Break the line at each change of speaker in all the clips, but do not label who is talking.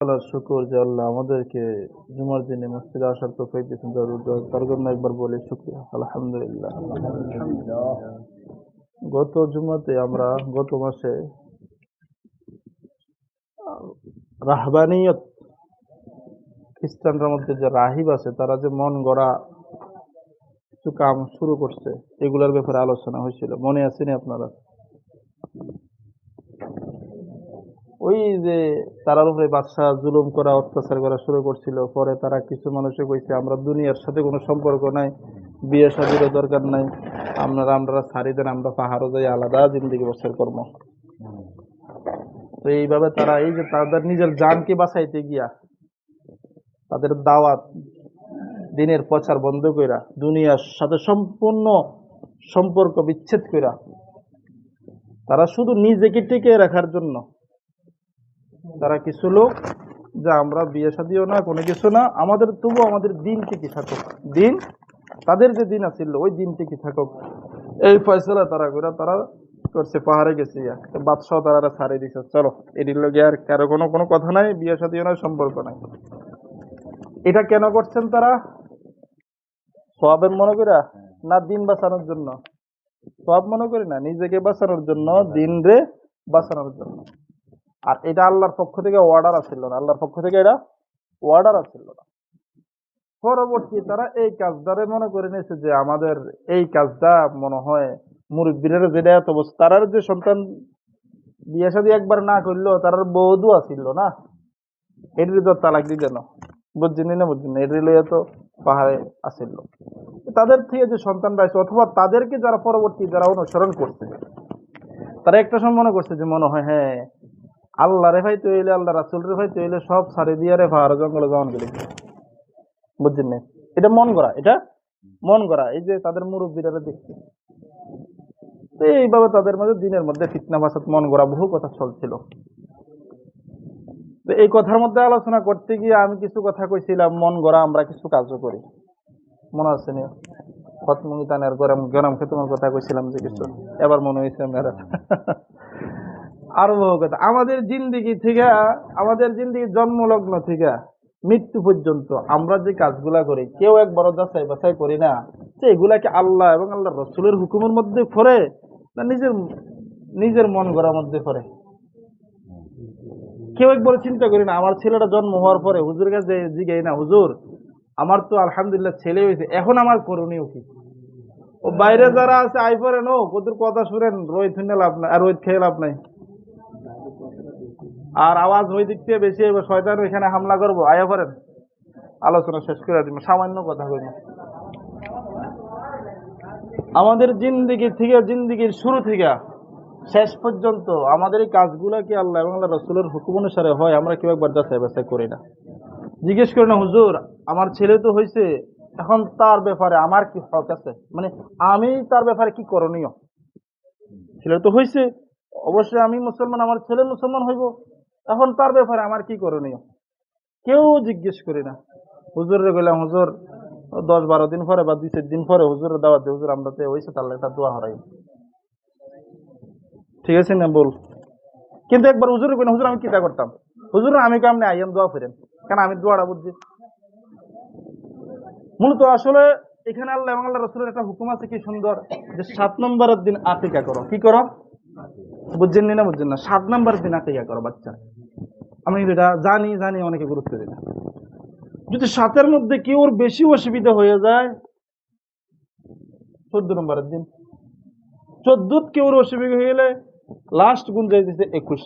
আল্লাহর শুকর যে আল্লাহ আমাদেরকে জুমার দিনে মসজিদে আসার তো দিয়েছেন তার- জন্য একবার বলি শুক্রিয়া। আলহামদুলিল্লাহ। গত জুমাতে আমরা গত মাসে রাহবানিয়ত খ্রিস্টানদের মধ্যে যে রাহিব আছে, তারা যে মন গড়া কিছু কাম শুরু করছে, এগুলোর ব্যাপারে আলোচনা হয়েছিল। মনে আছেনি আপনারা? ওই যে তারার উপরে বাদশাহ জুলুম করা, অত্যাচার করা শুরু করছিল। পরে তারা কিছু মানুষে কইছে, আমরা দুনিয়ার সাথে কোনো সম্পর্ক নাই, বিয়ে শাদিরও দরকার নাই। আপনারা আমরা ছাড়ি দেন, আমরা পাহাড়ও যাই, আলাদা জিন্দিগি বছর কর্ম। তো এইভাবে তারা, এই যে তাদের নিজের জানকে বাঁচাইতে গিয়া, তাদের দাওয়াত দিনের প্রচার বন্ধ কইরা, দুনিয়ার সাথে সম্পূর্ণ সম্পর্ক বিচ্ছেদ কইরা, তারা শুধু নিজেকে টিকে রাখার জন্য তারা কিছু লোক যে আমরা বিয়ে শাদিও না, কোনো কিছু না, আমাদের তবু আমাদের দিন টিকে থাকুক? দিন? তাদের যে দিন আছিল, ওই দিন টিকে থাকুক? এই ফয়সলা তারা করে তারা করছে, পাহাড়ে গেছে বাদশাহ তারা ছাড়ে দিছে, চলো এটির লোক আর কারও কোনো কোনো কথা নাই, বিয়ে শাদিও নাই, সম্পর্ক নাই। এটা কেন করছেন তারা? সবের মনে করে না, দিন বাঁচানোর জন্য। সব মনে করি না, নিজেকে বাঁচানোর জন্য, দিন রে বাঁচানোর জন্য। আর এটা আল্লাহর পক্ষ থেকে অর্ডার আসছিল না। আল্লাহর পক্ষ থেকে এটা অর্ডার আসছিল না। পরবর্তী তারা এই কাজটারে মনে করে নিয়েছে যে আমাদের এই কাজটা মনে হয় মুরব্বীরা যেটা এত যে সন্তান বিয়ে শাদী একবার না করল তারার বৌদু আসিল না। এটির তো তালাক দিয়ে যেন বুঝছেন না বুঝছেন এটির লইয়া তো পাহাড়ে আসিল। তাদের থেকে যে সন্তান পাইছে অথবা তাদেরকে যারা পরবর্তী যারা অনুসরণ করছে, তারা একটা সময় মনে করছে যে মনে হয় হ্যাঁ আল্লাহ রে ভাই তো এলে আল্লাহ রাসুল রে ভাই তো এলে সব ছাড়ে দিয়ে রে পাহাড় জঙ্গলে যাওয়ান গেলে বুঝছেন এটা মন করা এটা মন করা এই যে তাদের মুরব্বীরা দেখছে। তো এইভাবে তাদের মধ্যে দিনের মধ্যে ফিতনা ফাসাদ মন করা বহু কথা চলছিল। তো এই কথার মধ্যে আলোচনা করতে গিয়ে আমি কিছু কথা কইছিলাম, মন গড়া আমরা কিছু কাজও করি। মনে আছে নি? খতমুগিতানের গরম গরম খেতমের কথা কইছিলাম যে কিছু। এবার মনে হয়েছে আপনারা আরও বহু কথা। আমাদের জিন্দিগি থেকে, আমাদের জিন্দিগি জন্মলগ্ন থেকে মৃত্যু পর্যন্ত আমরা যে কাজগুলা করি, কেউ একবারও যাচাই বাছাই করি না যে এগুলাকে আল্লাহ এবং আল্লাহ রসুলের হুকুমের মধ্যে পড়ে না নিজের নিজের মন গড়ার মধ্যে পড়ে? কেউ একবার চিন্তা করি না, আমার ছেলেটা জন্ম হওয়ার পরে হুজুর কাছে জিগাই না, হুজুর, আমার তো আলহামদুলিল্লাহ ছেলে হয়েছে, এখন আমার করণীয় কি? ও বাইরে যারা আছে, আই পরে নো কথা শুনেন, রোহিত শুনে লাভ নাই, আর রোহিত খেয়ে লাভ নাই। আর আওয়াজ ওই দিক থেকে বেশি এবার শয়তান এখানে হামলা করব। আয়া পড়েন। আলোচনা শেষ করে দিব সামান্য কথা কই আমাদের জিন্দিগি থেকে, জিন্দিগির শুরু থেকে, শেষ পর্যন্ত আমাদের এই কাজগুলা কি আল্লাহ এবং আল্লাহ রসুলের হুকুম অনুসারে হয়, আমরা কেউ একবার যাচাই বাছাই করি না। জিজ্ঞেস করি না, হুজুর, আমার ছেলে তো হয়েছে এখন তার ব্যাপারে আমার কি হক আছে? মানে আমি তার ব্যাপারে কি করণীয়? ছেলে তো হয়েছে অবশ্যই আমি মুসলমান, আমার ছেলে মুসলমান হইব। এখন তার ব্যাপারে আমার কি করণীয়? কেউ জিজ্ঞেস করি না। হুজুরে গেলাম হুজুর, দশ বারো দিন পরে বা দুই চার দিন পরে হুজুরের দাওয়াত দিয়ে হুজুর, আমরা তো হয়েছে তাহলে দোয়া হরাই। ঠিক আছে না, বল। কিন্তু একবার হুজুর না হুজুর, আমি কিতা করতাম? হুজুর, আমি কামনে আইয়াম দোয়া ফিরেন কেন, আমি দোয়াটা বুঝছি মূলত আসলে এখানে আল্লাহ আল্লাহ রসুলের একটা হুকুম আছে কি সুন্দর, যে সাত নম্বরের দিন আতিকা করো। কি করো? বুঝছেন নি বুঝছেন না? সাত নম্বরের দিন আতিকা করো বাচ্চা। আমি এটা জানি জানি অনেকে গুরুত্ব দিই না। যদি সাতের মধ্যে কেউ বেশি অসুবিধা হয়ে যায়, চোদ্দ নম্বরের দিন। চোদ্দ কেউর অসুবিধা হয়ে গেলে লাস্ট গুণ যাইতেছে একুশ।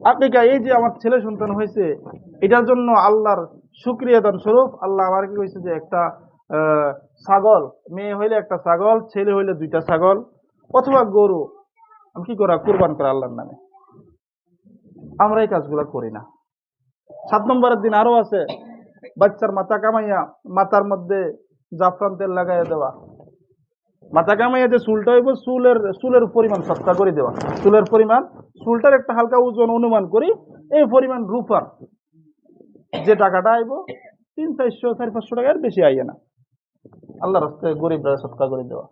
আকিকা, এই যে আমার ছেলে সন্তান হয়েছে, এটার জন্য আল্লাহর শুক্রিয়া দান স্বরূপ। আল্লাহ আমার কি হয়েছে যে একটা ছাগল, মেয়ে হইলে একটা ছাগল, ছেলে হইলে দুইটা ছাগল, অথবা গরু। কি করা? কুরবান করা আল্লাহর নামে। আমরা এই কাজগুলো করি না। সাত নম্বরের দিন আরও আছে। বাচ্চার মাথা কামাইয়া, মাথার মধ্যে জাফরান তেল লাগাইয়া দেওয়া। মাথা কামাইয়া যে চুলটা হইব, চুলের চুলের পরিমাণ সস্তা করে দেওয়া। চুলের পরিমাণ, চুলটার একটা হালকা ওজন অনুমান করি, এই পরিমাণ রূপার। যে টাকাটা আইব, তিন, চারশো, চারি, পাঁচশো টাকার বেশি আইয়ে না। আল্লাহ রাস্তায় গরিবরা সৎকা করে দেওয়া।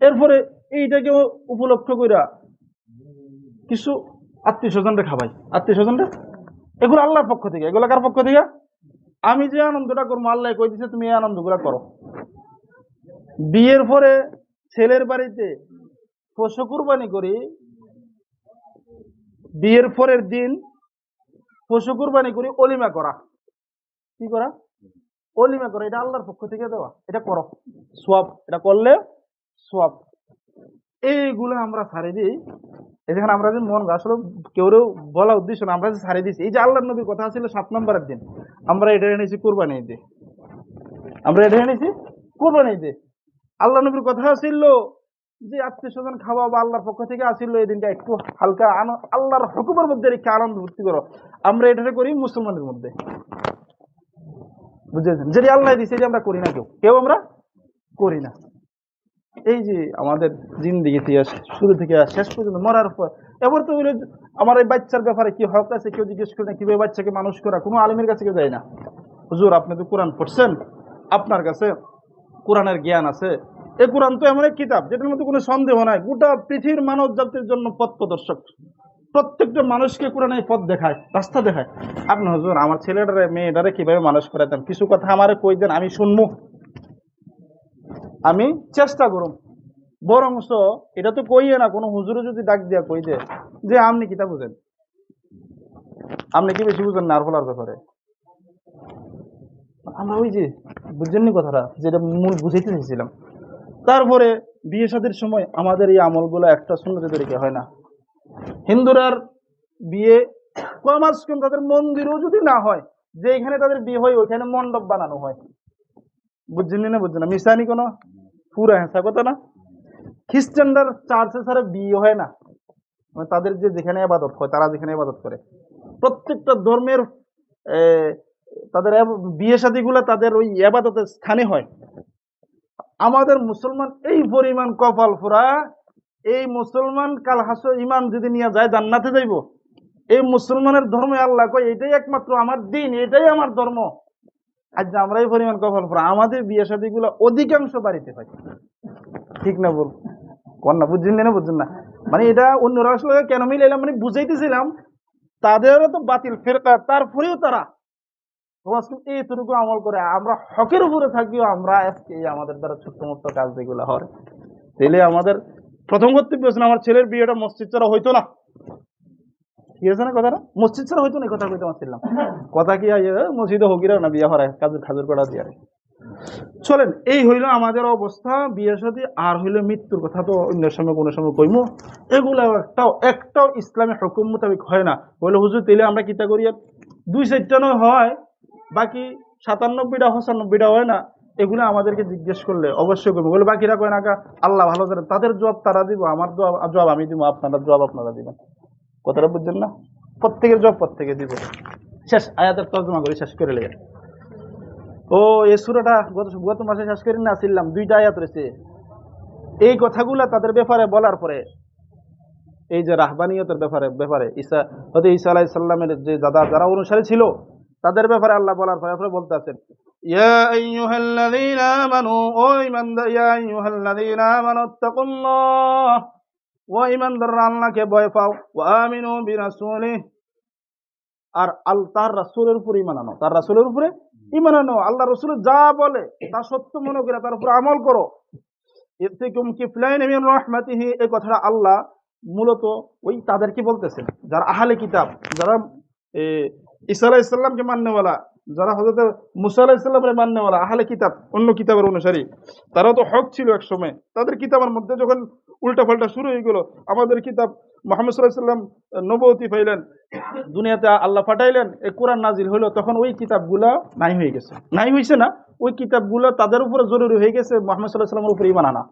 এরপরে এইটাকে উপলক্ষ কইরা কিছু আত্মীয় স্বজনরা খাবাই আত্মীয় স্বজনরা? এগুলো আল্লাহর পক্ষ থেকে। এগুলো কার পক্ষ থেকে? আমি যে আনন্দটা করব, আল্লাহ কই দিছে তুমি এই আনন্দগুলো করো। বিয়ের পরে ছেলের বাড়িতে পশু কুরবানি করি। বিয়ের পরের দিন পশু কুরবানি করি, অলিমা করা। কি করা? অলিমা করা। এটা আল্লাহর পক্ষ থেকে দেওয়া। এটা করো। সোয়াব। এটা করলে সোয়াব। এইগুলো আমরা ছাড়ে দিই। এই যেখানে আমরা যে মন আসলে কেউ বলা উদ্দেশ্য না, আমরা যে ছাড়ে দিয়েছি। এই যে আল্লাহ নবীর কথা ছিল সাত নম্বরের দিন, আমরা এটা এনেছি কোরবানি ঈদে। আমরা এটা এনেছি কোরবানি ঈদে। আল্লাহ নবীর কথা ছিল যে আত্মীয় স্বজন খাওয়া বা আল্লাহর পক্ষ থেকে আসিল এই দিনটা, একটু হালকা আল্লাহর হুকুমের মধ্যে রেখে আনন্দ ভর্তি করো। আমরা এটা করি মুসলমানের মধ্যে। বুঝেছেন? যেটি আল্লাহ দিছে যে আমরা করি না কেউ কেউ আমরা করি না। এই যে আমাদের জিন্দিগি থেকে শুরু থেকে শেষ পর্যন্ত মরার পর। এবার তো আমার এই বাচ্চার ব্যাপারে কি হক আছে, কেউ জিজ্ঞেস করে না, কীভাবে বাচ্চাকে মানুষ করা? কোনো আলিমের কাছে কেউ যায় না। হুজুর, আপনি তো কোরআন পড়ছেন। আপনার কাছে কোরআনের জ্ঞান আছে। এই কোরআন তো এমন এক কিতাব, যেটার মধ্যে কোনো সন্দেহ নাই। গোটা পৃথিবীর মানব জাতির জন্য পথ প্রদর্শক। প্রত্যেকটা মানুষকে কোরআন এই পথ দেখায়, রাস্তা দেখায়। আপনি হুজুর, আমার ছেলেটারে, মেয়েটারে কীভাবে মানুষ করাতেন কিছু কথা আমারে কই দেন, আমি শুনব। আমি চেষ্টা করুম। বরংস এটা তো কইয়ে না, কোনো হুজুরে যদি ডাক দিয়া কই দে, যে আপনি কিতা বুঝেন? আপনি কি বেশি বুঝেন না আর ব্যাপারে? আমরা ওই যে বুঝছেননি কথাটা, যেটা মূল বুঝাইতে চাইছিলাম। তারপরে বিয়ে শাদীর সময় আমাদের এই আমলগুলো একটা সুন্দর তরিকে হয় না। হিন্দুরার বিয়ে কমাস কম তাদের মন্দিরও যদি না হয় যে এখানে তাদের বিয়ে হয়, ওইখানে মণ্ডপ বানানো হয়। বুঝছেন না বুঝছেন না। মিশানি কোনো? পুরা হেঁচা কথা না? খ্রিস্টানদের চার্চে ছাড়া বিয়ে হয় না। মানে তাদের যে যেখানে আবাদত হয় তারা যেখানে আবাদত করে। প্রত্যেকটা ধর্মের তাদের বিয়ে শাদীগুলো তাদের ওই আবাদতের স্থানে হয়। আমাদের মুসলমান এই পরিমাণ কপাল ফুরা, এই মুসলমান কাল হাস ইমান যদি নিয়ে যায় জান্নাতে যাইব। এই মুসলমানের ধর্মে আল্লাহ কয়, এটাই একমাত্র আমার দিন, এটাই আমার ধর্ম। আজ যে আমরা এই পরিমাণ কপাল ফুরা, আমাদের বিয়ে শাদীগুলো অধিকাংশ বাড়িতে হয়। ঠিক না বল কোন না, বুঝছেন না বুঝছেন না? মানে এটা অন্যরা আসলে কেন মিলাইলাম? মানে বুঝাইতেছিলাম, তাদেরও তো বাতিল ফেরকা তারপরেও তারা এইটুকু আমল করে, আমরা হকের উপরে থাকিও, আমরা আজকে আমাদের দ্বারা ছোট্ট মোট্ট কাজ যেগুলো হয়। তাহলে আমাদের প্রথম কর্তব্য আমার ছেলের বিয়েটা মসজিদ ছাড়া হইতো না। ঠিক আছে না কথাটা? মসজিদ ছাড়া হইতো না কথা কইতে পারছিলাম কথা কি মসজিদে হকিরা না বিয়া হরায়? কাজের খাজুর করা দিয়ে চলেন এই হইল আমাদের অবস্থা বিয়ে সাথে আর হইল মৃত্যুর কথা তো অন্য সময় কোনো সময় কইমু। এগুলো একটাও একটাও ইসলামী হুকুম মোতাবেক হয় না। বলে হুজুর তেলে আমরা কিতা করি? দুই চারটা নয় হয় বাকি সাতানব্বইটা পঁচানব্বইটা হয় না। এগুলো আমাদেরকে জিজ্ঞেস করলে অবশ্যই করব বলে বাকিরা কয় না কা, আল্লাহ ভালো করে তাদের জবাব তারা দিব আমার জবাব আমি দিব আপনারা জবাব আপনারা দিবেন। কথাটা বুঝছেন না? প্রত্যেকের জব প্রত্যেকে দিব শেষ, আয়াতের তর্জমা করে শেষ করে লেগে ও এ সুরাটা গত গত মাসে শেষ করে না আসছিলাম দুইটা আয়াত রয়েছে। এই কথাগুলা তাদের ব্যাপারে বলার পরে, এই যে রাহবানিয়তের ব্যাপারে ব্যাপারে, ঈসা হয়তো ঈসা আলাইহিস সাল্লামের যে দাদা, যারা অনুসারী ছিল, তাদের ব্যাপারে আল্লাহ বলার পরে আপনি বলতে আছেন, ইয়া ও ও ঈমানদাররা আল্লাহকে ভয় পাও, ওয়া আমিনু বিরাসূলিহি। আর আল, তার রাসূলের উপর ঈমান আনো। তার রাসূলের উপরে ঈমান আনো। আল্লাহ রাসূল যা বলে, তা সত্য মনে করে তার উপর আমল করো। ইতিকুম কিফলাইন মিন রাহমাতিহি। এই কথাটা আল্লাহ মূলত ওই তাদেরকে বলতেছেন। যারা আহলে কিতাব, যারা ঈসা আলাইহিস সালামকে মান্যওয়ালা, যারা হযরত মুসা আলাইহিস সালামের মান্যওয়ালা, আহলে কিতাব, অন্য কিতাবের অনুসারী তারা তো হক ছিল এক সময়। তাদের কিতাবের মধ্যে যখন উল্টা পাল্টা শুরু হয়ে গেল। আমাদের কিতাব মোহাম্মদ সাল্লাম নবতী পাইলেন, দুনিয়াতে আল্লাহ পাঠাইলেন, এই কোরআন নাজিল হলো তখন ওই কিতাবগুলা নাই হয়ে গেছে। নাই হয়েছে না, ওই কিতাবগুলো তাদের উপরে জরুরি হয়ে গেছে, মোহাম্মদ সাল্লাহ সাল্লামের উপরে ইমান আনা।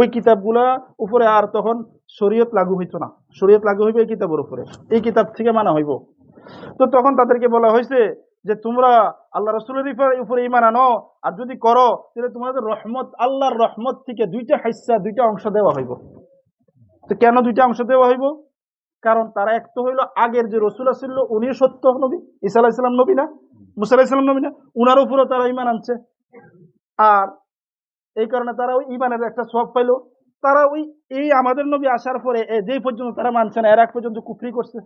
ওই কিতাবগুলা উপরে আর তখন শরীয়ত লাগু হইতো না। শরীয়ত লাগু হইবে এই কিতাবের উপরে। এই কিতাব থেকে মানা হইব। তো তখন তাদেরকে বলা হয়েছে যে তোমরা আল্লাহ রসুলের উপরে- ইমান আনো, আর যদি করো, তাহলে তোমাদের রহমত, আল্লাহর রহমত থেকে দুইটা হাইসা, দুইটা অংশ দেওয়া হইব। তো কেন দুইটা অংশ দেওয়া হইব? কারণ তারা এক তো হইল আগের যে রসুল আসছিল উনি সত্য নবী, ঈসা আলাইসালাম নবী না, মুসা আলাইসালাম নবী না, উনার উপরও তারা ইমান আনছে। আর এই কারণে তারা ওই ইমানের একটা সব পাইলো। তারা ওই, এই আমাদের নবী আসার পরে যেই পর্যন্ত তারা মানছে না, এর এক পর্যন্ত কুফরি করছে।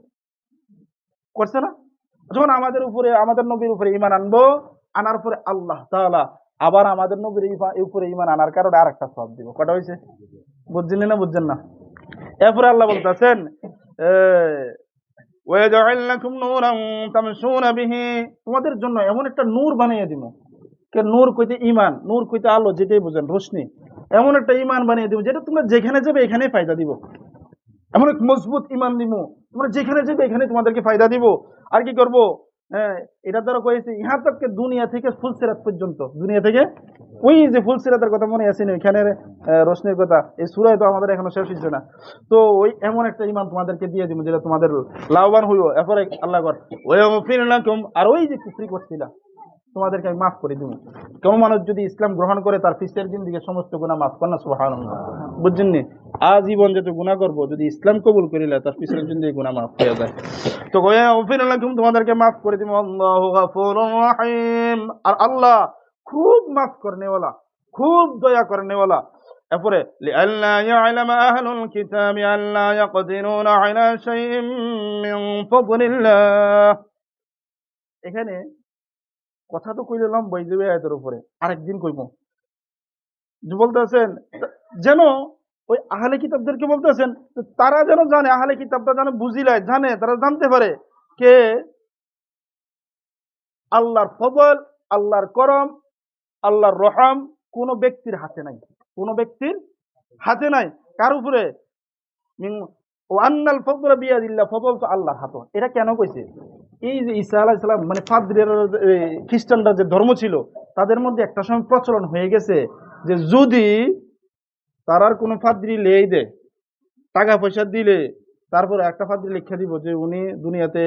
করছে না? যখন আমাদের উপরে, আমাদের নবীর উপরে ইমান আনব, আনার পরে আল্লাহ তাআলা আবার আমাদের নবীর উপরে ইমান আনার কারণে আর একটা সব দিব। কটা হয়েছে বুঝছেন না বুঝছেন না? এরপরে আল্লাহ বলতেছেন তোমাদের জন্য এমন একটা নূর বানিয়ে দিব। নূর কইতে ইমান নূর কইতে আলো, যেটাই বুঝেন, রোশনি। এমন একটা ইমান বানিয়ে দিব যেটা তোমরা যেখানে যাবে এখানেই ফায়দা দিব। এমন এক মজবুত ইমান দিব তোমরা যেখানে যাবে এখানে তোমাদেরকে ফায়দা দিব। আর কি করব? এটা দ্বারা কয়েছে ইহা তককে দুনিয়া থেকে ফুলসিরাত পর্যন্ত। দুনিয়া থেকে? ওই যে ফুলসিরাতের কথা মনে আসেনি ওইখানের রোশনির কথা। এই সুরায় তো আমাদের এখনও শেষ হচ্ছে না। তো ওই এমন একটা ইমান তোমাদেরকে দিয়ে দিব, যেটা তোমাদের লাভবান হইব। এরপরে আল্লাহ কর ওই আর ওই যে কুফরি করছিলা। তোমাদেরকে আমি মাফ করে দিব। কোন মানুষ যদি ইসলাম গ্রহণ করে, তার ফিসের দিন দিকে সমস্ত গুনাহ মাফ কর না বুঝছেন নি? আজীবন যত গুনাহ করব, যদি ইসলাম কবুল করিলে তার ফিসের দিকে গুনাহ মাফ হয়ে যায়। তো লাকুম তোমাদেরকে মাফ করে দিব। আল্লাহু আর আল্লাহ খুব মাফ করনেওয়ালা খুব দয়া করনেওয়ালা এরপরে, লিআল্লা ইয়ালাম আহলুল কিতাবি আল্লা ইয়াকদিরুনা আলা শাইইন মিন ফাদলিল্লাহ। এখানে কথা তো কইলে লম্বা যাবে আয়াতের উপরে আরেকদিন কইব যে বলতেছেন যেন ওই আহলে কিতাবদেরকে বলতেছেন তারা যেন জানে, আহলে কিতাবটা যেন বুঝিলায় জানে, তারা জানতে পারে কে আল্লাহর ফজল, আল্লাহর করম, আল্লাহর রহম কোন ব্যক্তির হাতে নাই। কোন ব্যক্তির হাতে নাই। কার উপরে? ও আন্নাল ফজল বিয়াদিল্লাহ, ফজল তো আল্লাহর হাত। এটা কেন কইছে? এই যে ঈসা আলাহ ইসলাম মানে পাদ্রের খ্রিস্টানরা যে ধর্ম ছিল, তাদের মধ্যে একটা সময় প্রচলন হয়ে গেছে যে যদি তারার কোনো ফাদ্রি লেই দেয়, টাকা পয়সা দিলে তারপরে একটা ফাদ্রি লিখে দিব যে উনি দুনিয়াতে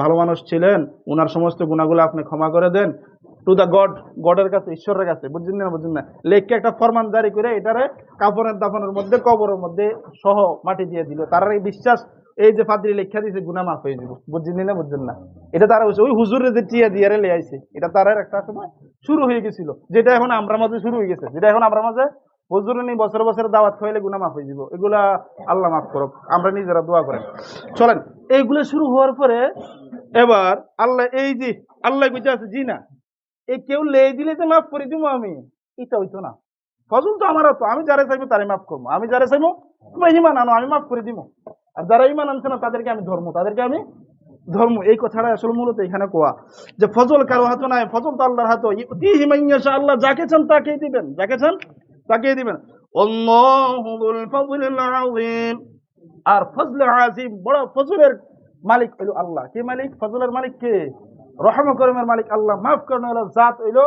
ভালো মানুষ ছিলেন, উনার সমস্ত গুণাগুলো আপনি ক্ষমা করে দেন। টু দ্য গড গডের কাছে, ঈশ্বরের কাছে, বুঝছেন না বুঝছেন না? লেখকে একটা ফরমান জারি করে এটারে কাপড়ের দাফনের মধ্যে, কবরের মধ্যে সহ মাটি দিয়ে দিল। তার এই বিশ্বাস, এই যে ফাদ্রি লেখা দিয়েছে গুনা মাফ হয়ে যাব। বুঝছেন না বুঝছেন না? এটা তারা ওই হুজুরের যে টিয়া দিয়ে লে আইছে, এটা তার একটা সময় শুরু হয়ে গেছিল, যেটা এখন আমরা মাঝে শুরু হয়ে গেছে, যেটা এখন আমরা মাঝে নেই বছর বছর দাওয়াত খাইলে গুনা মাফ হয়ে যাব এগুলা আল্লাহ মাফ করুক, আমরা নিজেরা দোয়া করেন চলেন, এইগুলো শুরু হওয়ার পরে এবার আল্লাহ এই যে, আল্লাহ কইতে আছে, জি না এই কেউ লে দিলে যে মাফ করে দিব আমি, এটা হইতো না। ফজল তো আমার তো, আমি যারা চাইব তারে মাফ করব, আমি যারা চাইব তোমরা ইমান আনো, আমি মাফ করে দিব আর যারা ইমান আনছে না, তাদেরকে আমি ধর্ম, তাদেরকে আমি ধর্ম। এই কথাটা আসলে মূলত এখানে কোয়া, যে ফজল কারও হাতে নাই, ফজল তো আল্লাহর হাতে আল্লাহ যাকে চান তাকেই দিবেন, যাকে চান তাকেই দিবেন। আর ফজল আজিম বড় ফজলের মালিক হইল আল্লাহ। কে মালিক? ফজলের মালিক কে? রহম করমের মালিক আল্লাহ। মাফ করেন জাত হইল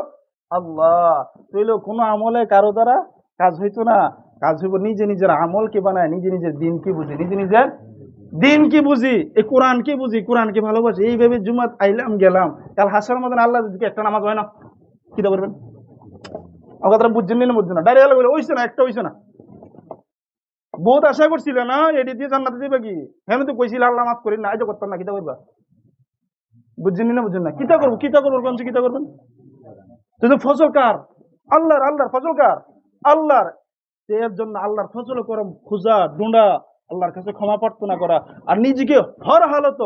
আল্লাহ। হইল কোন আমলে কারও দ্বারা কাজ হইতো না। কাজ হইব নিজে নিজের আমলকে বানায়, নিজে নিজের দিনকে বুঝি, নিজে নিজের দিন কি বুঝি, এই কোরআন কি বুঝি, কোরআন কি ভালোবাসি? এইভাবে জুমাত আইলাম, গেলাম। কাল হাসার মতন আল্লাহ একটা নামাজ হয় না, কি করবেন আমার কথাটা বুঝছেন না বুঝছেন না। ডাইরেক্ট বলে ওইছে না, একটা হইছে না। বহুত আশা করছিল না, এটি দিয়ে জান্নাতে দিবে কি? হ্যাঁ তো কইছিল আল্লাহ মাফ করি না আজ করতাম না, কিতা করবা? বুঝছেন না বুঝছেন না। কিতা করব কিতা করব, কোন কিতা করবেন? কিন্তু ফসল কার? আল্লাহর আল্লাহর ফসল কার? আল্লাহর তো এর জন্য আল্লাহর ফসল করম, খুঁজা ডুঁডা আল্লাহর কাছে ক্ষমা প্রার্থনা করা, আর নিজেকে হর হালত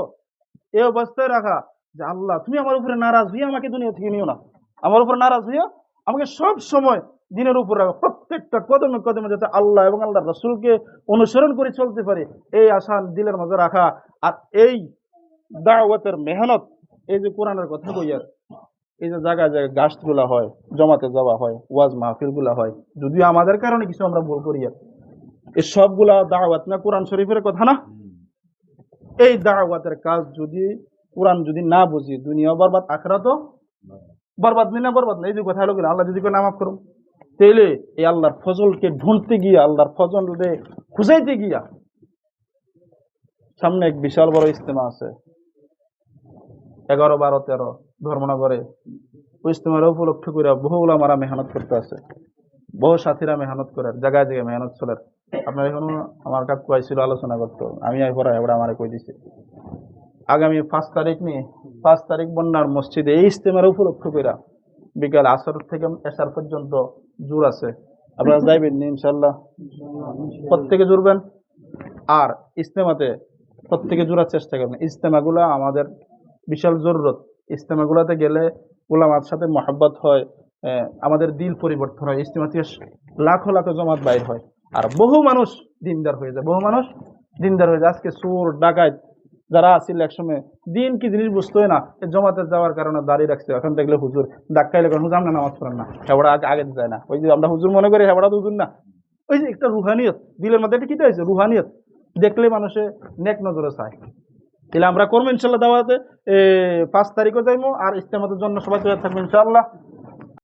এই অবস্থায় রাখা, যে আল্লাহ, তুমি আমার উপরে নারাজ হইয়া আমাকে দুনিয়া থেকে নিও না। আমার উপরে নারাজ হইয়া আমাকে সব সময় দিনের উপর রাখো। প্রত্যেকটা কদমে কদমে যাতে আল্লাহ এবং আল্লাহ রসুলকে অনুসরণ করে চলতে পারে, এই আশা দিলের মাঝে রাখা। আর এই দাওয়াতের মেহনত, এই যে কোরআনের কথা কইয়ার এই যে জায়গায় জায়গায় গাছগুলা হয়, জমাতে যাওয়া হয়, ওয়াজ মাহফিলগুলা হয়, যদিও আমাদের কারণে কিছু আমরা ভুল করি আর। এই সবগুলা দাওয়াত না কোরআন শরীফের কথা না? এই দাওয়াতের কাজ যদি, কোরআন যদি না বুঝি, দুনিয়া বরবাদ আখরা তো বরবাদ নেই না, বরবাদ নেই যে কথা হলো আল্লাহ যদি কেউ নামাফ করুন তাইলে এই আল্লাহর ফজলকে ঢুঁড়তে গিয়া, আল্লাহর ফজলকে খুঁজাইতে গিয়া, সামনে এক বিশাল বড় ইস্তেমা আছে। এগারো, বারো, তেরো ধর্মনগরে, ওই ইস্তেমার উপলক্ষ করে বহু ওলামারা মেহনত করতে আছে। বহু সাথীরা মেহনত করে, জায়গায় জায়গায় মেহনত চলে। আপনার এখনও আমার কাকু আইছিল আলোচনা করতো। আমি আই পড়া এবার আমারে কই দিছে। আগামী পাঁচ তারিখ নিয়ে পাঁচ তারিখ বন্যার মসজিদে এই ইস্তেমার উপলক্ষ করে বিকাল আসর থেকে এসার পর্যন্ত জোর আছে। আপনারা যাইবেন ইনশাল্লাহ প্রত্যেকে জুড়বেন। আর ইস্তেমাতে প্রত্যেকে জোড়ার চেষ্টা করবেন। ইস্তেমাগুলা আমাদের বিশাল জরুরত। ইস্তেমাগুলাতে গেলে ওলামার সাথে মহাব্বত হয় আমাদের দিল পরিবর্তন হয় ইস্তেমা থেকে লাখো লাখো জমাত বাইর হয়। আর বহু মানুষ দিনদার হয়ে যায়, বহু মানুষ দিনদার হয়ে যায়। আজকে চোর, ডাকাত যারা আছিল একসময়, দিন কি জিনিস বুঝতোই না জমাতে যাওয়ার কারণে দাঁড়িয়ে রাখছে। এখন দেখলে হুজুর ডাক্তাইলে কারণ হুজুর আমরা নামাজ পড়েন না। হেবড়া আগে যায় না। ওই যে আমরা হুজুর মনে করি, হেবড়া তো হুজুর না। ওই যে একটা রুহানিয়ত, দিলের মধ্যে একটা কি হয়েছে? রুহানিয়ত। দেখলে মানুষে নেক নজরে চায়। তাহলে আমরা করব ইনশাল্লাহ দাওয়াতে পাঁচ তারিখও যাইবো আর ইস্তেমাতের জন্য সবাই তৈরি থাকব ইনশাল্লাহ।